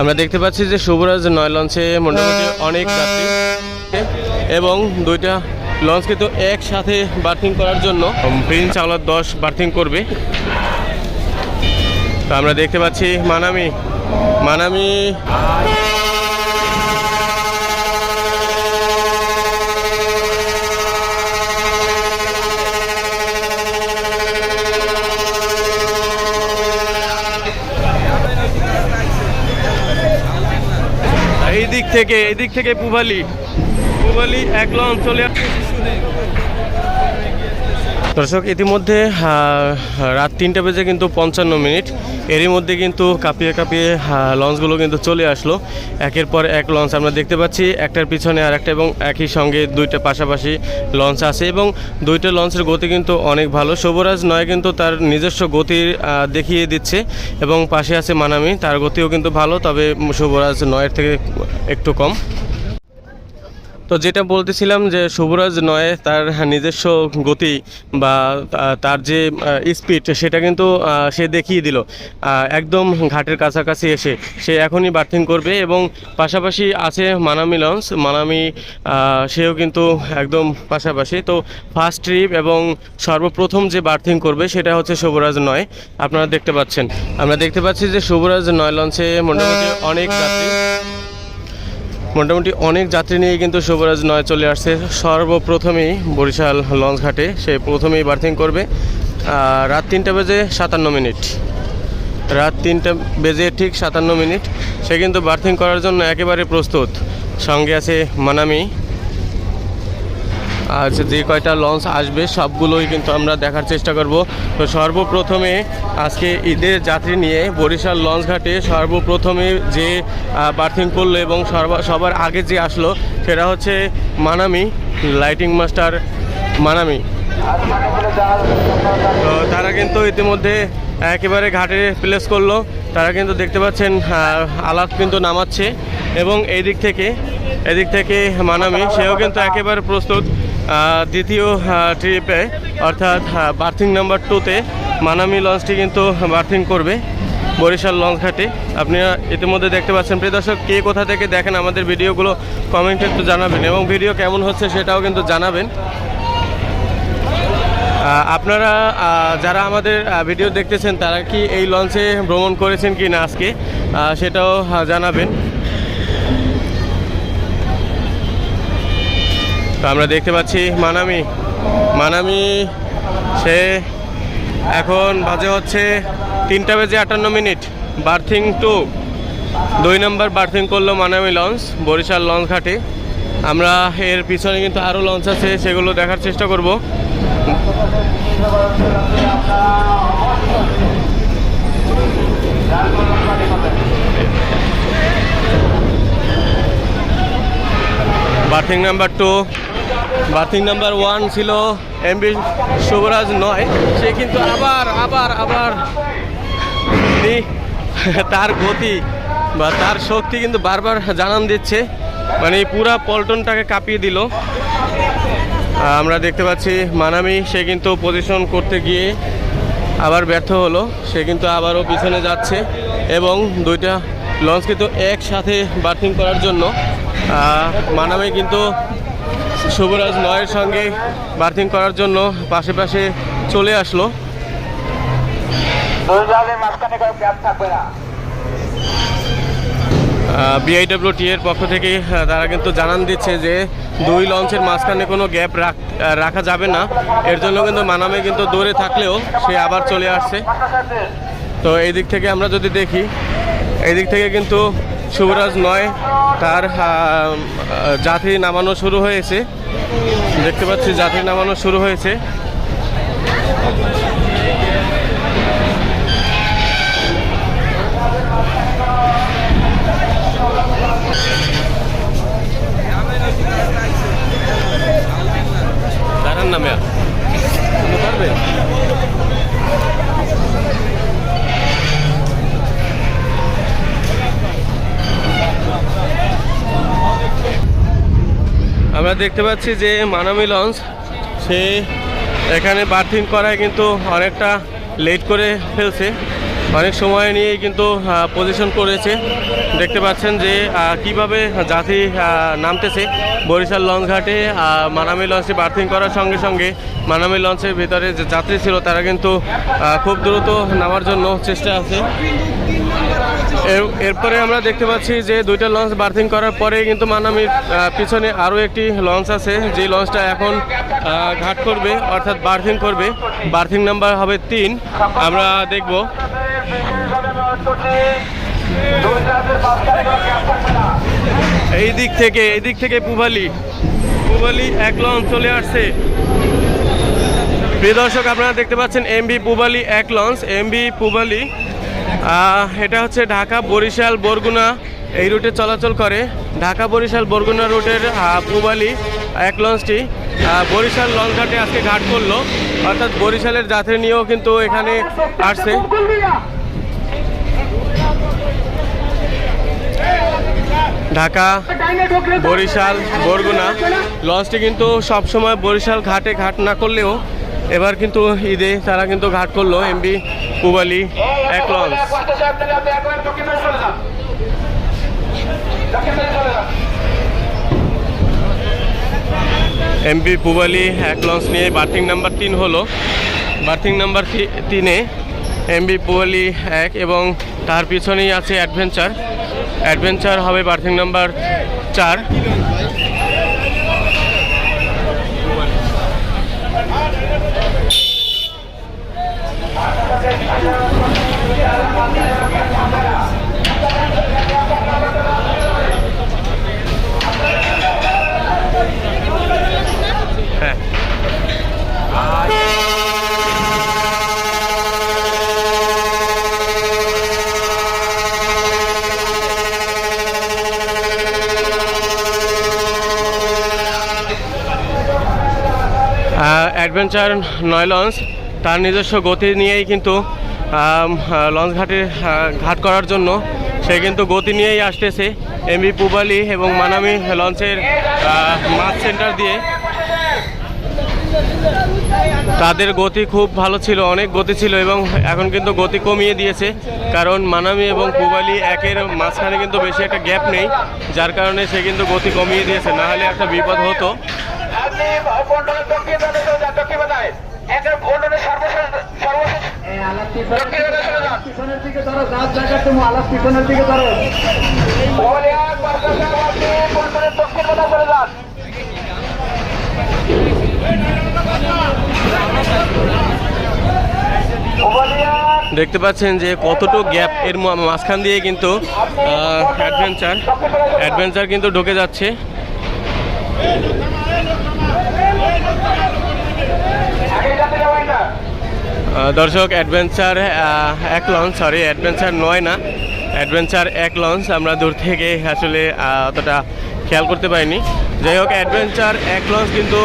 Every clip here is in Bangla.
আমরা দেখতে পাচ্ছি যে শুভরাজ নয় লঞ্চে মোটামুটি অনেক যাত্রী। এবং দুইটা লঞ্চ তো একসাথে বার্থিং করার জন্য। প্রিন্স আওলাদ দশ বার্থিং করবে। তো আমরা দেখতে পাচ্ছি মানামি। মানামি এই দিক থেকে এদিক থেকে পুভালি। পুবালি একলা লঞ্চ চলে আসছে। দর্শক ইতিমধ্যে রাত তিনটা বেজে কিন্তু পঞ্চান্ন মিনিট। এরই মধ্যে কিন্তু কাঁপিয়ে কাঁপিয়ে লঞ্চগুলো কিন্তু চলে আসলো। একের পর এক লঞ্চ আমরা দেখতে পাচ্ছি একটার পিছনে আর একটা এবং একই সঙ্গে দুইটা পাশাপাশি লঞ্চ আছে এবং দুইটা লঞ্চের গতি কিন্তু অনেক ভালো। শুভরাজ নয় কিন্তু তার নিজস্ব আহ, দেখিয়ে দিচ্ছে এবং পাশে আছে মানামি তার গতিও কিন্তু ভালো তবে শুভরাজ নয়ের থেকে একটু কম। তো যেটা বলতেছিলাম যে শুভরাজ নয়, তার নিজস্ব গতি বা তার যে স্পিড সেটা কিন্তু সে দেখিয়ে দিল। একদম ঘাটের কাছাকাছি এসে, সে এখনই বার্থিং করবে এবং পাশাপাশি আছে মানামি লঞ্চ মানামি সেও কিন্তু একদম পাশাপাশি। তো ফার্স্ট ট্রিপ এবং সর্বপ্রথম যে বার্থিং করবে, সেটা হচ্ছে শুভরাজ নয়। আপনারা দেখতে পাচ্ছেন। আমরা দেখতে পাচ্ছি যে শুভরাজ নয় লঞ্চে মোটামুটি অনেক যাত্রী। মোটামুটি অনেক যাত্রী নিয়ে কিন্তু শুভরাজ নয় চলে আসছে। সর্বপ্রথমেই বরিশাল লঞ্চ ঘাটে, সে প্রথমেই বার্থিং করবে। রাত তিনটা বেজে সাতান্ন মিনিট। রাত তিনটা বেজে ঠিক সাতান্ন মিনিট। সে কিন্তু বার্থিং করার জন্য একেবারে প্রস্তুত। সঙ্গে আছে মানামি। আজ যে কয়টা লঞ্চ আসবে সবগুলোই কিন্তু আমরা দেখার চেষ্টা করব। তো সর্বপ্রথমে আজকে ঈদের যাত্রী নিয়ে বরিশাল লঞ্চ ঘাটে সর্বপ্রথমে যে বার্থিং করল এবং সবার আগে যে আসলো সেটা হচ্ছে মানামি লাইটিং মাস্টার মানামি। তো তারা কিন্তু ইতিমধ্যে একেবারে ঘাটে প্লেস করল। তারা কিন্তু দেখতে পাচ্ছেন আলাপ কিন্তু নামাচ্ছে এবং এই দিক থেকে, এদিক থেকে মানামি, সেও কিন্তু একেবারে প্রস্তুত। দ্বিতীয় ট্রিপে অর্থাৎ বার্থিং নাম্বার টুতে মানামি লঞ্চটি কিন্তু বার্থিং করবে বরিশাল লঞ্চ ঘাটে আপনারা ইতিমধ্যে দেখতে পাচ্ছেন। প্রিয় দর্শক, কে কোথা থেকে দেখেন আমাদের ভিডিওগুলো কমেন্টে একটু জানাবেন এবং ভিডিও কেমন হচ্ছে সেটাও কিন্তু জানাবেন। আপনারা যারা আমাদের ভিডিও দেখতেছেন, তারা কি এই লঞ্চে ভ্রমণ করেছেন কি না আজকে সেটাও জানাবেন। তো আমরা দেখতে পাচ্ছি মানামি। মানামি, সে এখন বাজে হচ্ছে তিনটা বেজে আটান্ন মিনিট। Berthing two. দুই নম্বর বার্থিং করল মানামি লঞ্চ, বরিশাল লঞ্চ ঘাটে। আমরা এর পিছনে কিন্তু আরও লঞ্চ আছে, সেগুলো দেখার চেষ্টা করব। Berthing number two. Berthing number one ছিল এমবি শুভরাজ নয়। সে কিন্তু আবার আবার আবার তার গতি বা তার শক্তি কিন্তু বারবার জানান দিচ্ছে। মানে পুরা পল্টনটাকে কাঁপিয়ে দিল। আমরা দেখতে পাচ্ছি মানামি, সে কিন্তু পজিশন করতে গিয়ে আবার ব্যর্থ হলো। সে কিন্তু আবারও পিছনে যাচ্ছে এবং দুইটা লঞ্চ কিন্তু একসাথে বার্থিং করার জন্য। মানামি কিন্তু শুভরাজ নয়ের সঙ্গে বার্থিং করার জন্য পাশে পাশে চলে আসলো। বিআইডব্লিউটি এর পক্ষ থেকে তারা কিন্তু জানান দিচ্ছে যে দুই লঞ্চের মাঝখানে কোনো গ্যাপ রাখা যাবে না। এর জন্য কিন্তু মানামে কিন্তু দৌড়ে থাকলেও সে আবার চলে আসছে। তো এই দিক থেকে আমরা যদি দেখি এই দিক থেকে কিন্তু শুভরাজ নয় তার যাত্রী নামানো শুরু হয়েছে। দেখতে পাচ্ছি যাত্রী নামানো শুরু হয়েছে। আমরা দেখতে পাচ্ছি যে মানামি লঞ্চ, সে এখানে বার্থিং করায় কিন্তু অনেকটা লেট করে ফেলছে। অনেক সময় নিয়েই কিন্তু পজিশন করেছে। দেখতে পাচ্ছেন যে কীভাবে যাত্রী নামতেছে বরিশাল লঞ্চ ঘাটে। মানামি লঞ্চে বার্থিং করার সঙ্গে সঙ্গে মানামি লঞ্চের ভিতরে যে যাত্রী ছিল, তারা কিন্তু খুব দ্রুত নামার জন্য চেষ্টা আছে। এরপরে আমরা দেখতে পাচ্ছি যে দুইটা লঞ্চ বার্থিং করার পরে কিন্তু মানামির পিছনে আরও একটি লঞ্চ আছে। যে লঞ্চটা এখন ঘাট করবে, অর্থাৎ বার্থিং করবে। বার্থিং নাম্বার হবে তিন। আমরা দেখব। এই দিক থেকে, এই দিক থেকে পুবালি। পুবালি এক লঞ্চ চলে আসছে। প্রিয় দর্শক, আপনারা দেখতে পাচ্ছেন এমবি পুবালি এক লঞ্চ। এমবি পুবালি এটা হচ্ছে ঢাকা বরিশাল বরগুনা, এই রুটে চলাচল করে। ঢাকা বরিশাল বরগুনা রুটের পুবালি এক লঞ্চটি। বরিশাল লঞ্চ ঘাটে আজকে ঘাট করল। অর্থাৎ বরিশালের যাত্রী নিয়েও কিন্তু এখানে আসছে। ঢাকা বরিশাল বরগুনা, লঞ্চটি কিন্তু সবসময় বরিশাল ঘাটে ঘাট না করলেও এবার কিন্তু ঈদে তারা কিন্তু ঘাট করল এমবি পুবালি এক লঞ্চ এমবি পুবালি এক লঞ্চ নিয়ে বার্থিং নাম্বার তিন হলো। বার্থিং নাম্বার তিনে এমবি পুবালি এক এবং তার পিছনেই আছে অ্যাডভেঞ্চার। অ্যাডভেঞ্চার হবে বার্থিং নাম্বার চার হ্যাঁ অ্যাডভেঞ্চার নয় লঞ্চ, তার নিজস্ব গতি নিয়েই কিন্তু লঞ্চ ঘাটে ঘাট করার জন্য সে কিন্তু গতি নিয়েই আসতেছে। এমবি পুবালি এবং মানামি লঞ্চের মাছ সেন্টার দিয়ে। তাদের গতি খুব ভালো ছিল, অনেক গতি ছিল এবং এখন কিন্তু গতি কমিয়ে দিয়েছে। কারণ মানামি এবং পুবালি একের মাঝখানে কিন্তু বেশি একটা গ্যাপ নেই, যার কারণে সে কিন্তু গতি কমিয়ে দিয়েছে। না হলে একটা বিপদ হতো। আপনি সর্বশেষ দেখতে পাচ্ছেন যে কতটুকু গ্যাপ এর মাঝখান দিয়ে কিন্তু অ্যাডভেঞ্চার অ্যাডভেঞ্চার কিন্তু ঢুকে যাচ্ছে আগে যাতে যাবেন না আহ, দর্শক অ্যাডভেঞ্চার এক লঞ্চ সরি অ্যাডভেঞ্চার নয় না। অ্যাডভেঞ্চার এক লঞ্চ আমরা দূর থেকে আসলে অতটা খেয়াল করতে পারিনি। যাই হোক অ্যাডভেঞ্চার এক লঞ্চ কিন্তু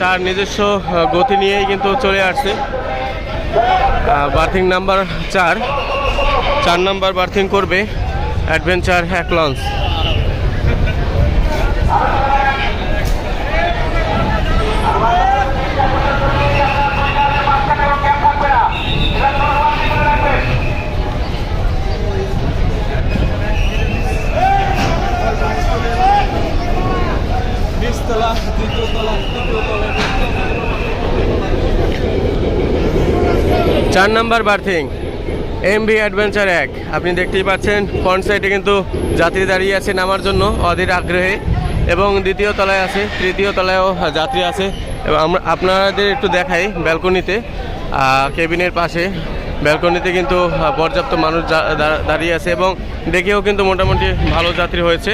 তার নিজস্ব গতি নিয়েই কিন্তু চলে আসছে। বার্থিং নাম্বার চার। চার নাম্বার বার্থিং করবে অ্যাডভেঞ্চার এক লঞ্চ মাঝখানে কোনো গ্যাপ থাকবে না এটা সর্বাধিক মনে রাখবেন চার number berthing M V adventure এক। আপনি দেখতেই পাচ্ছেন ফ্রন্ট সাইডে কিন্তু যাত্রী দাঁড়িয়ে আছে নামার জন্য, অধীর আগ্রহে। এবং দ্বিতীয় তলায় আছে, তৃতীয় তলায়ও যাত্রী আছে। এবং আমরা, আপনাদের একটু দেখাই ব্যালকনিতে। কেবিনের পাশে। ব্যালকনিতে কিন্তু পর্যাপ্ত মানুষ দাঁড়িয়ে আছে এবং দেখেও কিন্তু মোটামুটি ভালো যাত্রী হয়েছে।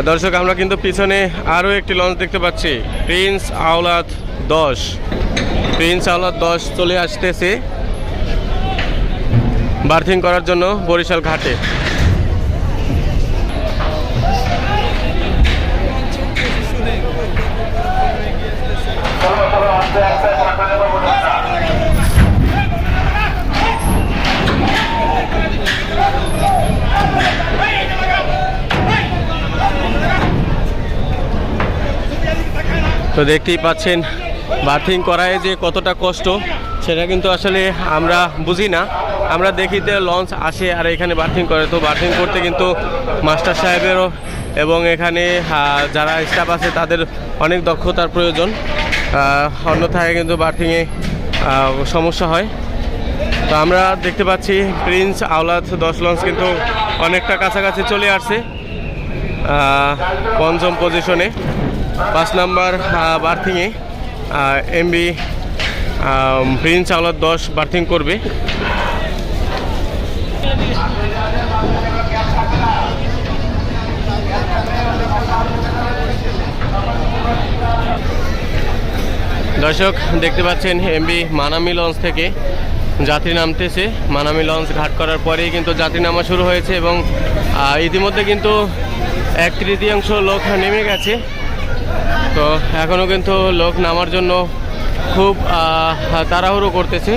দর্শক, আমরা কিন্তু পিছনে আরও একটি লঞ্চ দেখতে পাচ্ছি। প্রিন্স আওলাদ দশ। প্রিন্স আওলাদ দশ চলে আসতেছে বার্থিং করার জন্য বরিশাল ঘাটে। দেখতেই পাচ্ছেন বার্থিং করায় যে কতটা কষ্ট, সেটা কিন্তু আসলে আমরা বুঝি না। আমরা দেখি যে লঞ্চ আসে আর এখানে বার্থিং করে। তো বার্থিং করতে কিন্তু মাস্টার সাহেবেরও এবং এখানে যারা স্টাফ আছে তাদের অনেক দক্ষতার প্রয়োজন। অন্যথায় কিন্তু বার্থিংয়ে সমস্যা হয়। তো আমরা দেখতে পাচ্ছি প্রিন্স আওলাদ, দশ লঞ্চ কিন্তু অনেকটা কাছাকাছি চলে আসছে পঞ্চম পজিশনে পাঁচ নাম্বার বার্থিংয়ে এমবি প্রিন্স আওলাদ দশ বার্থিং করবে। দর্শক, দেখতে পাচ্ছেন এমবি মানামি লঞ্চ থেকে যাত্রী নামতেছে। মানামি লঞ্চ ঘাট করার পরেই কিন্তু যাত্রী নামা শুরু হয়েছে এবং ইতিমধ্যে কিন্তু এক তৃতীয়াংশ লোক নেমে গেছে। তো এখনও কিন্তু লোক নামার জন্য খুব তাড়াহুড়ো করতেছে।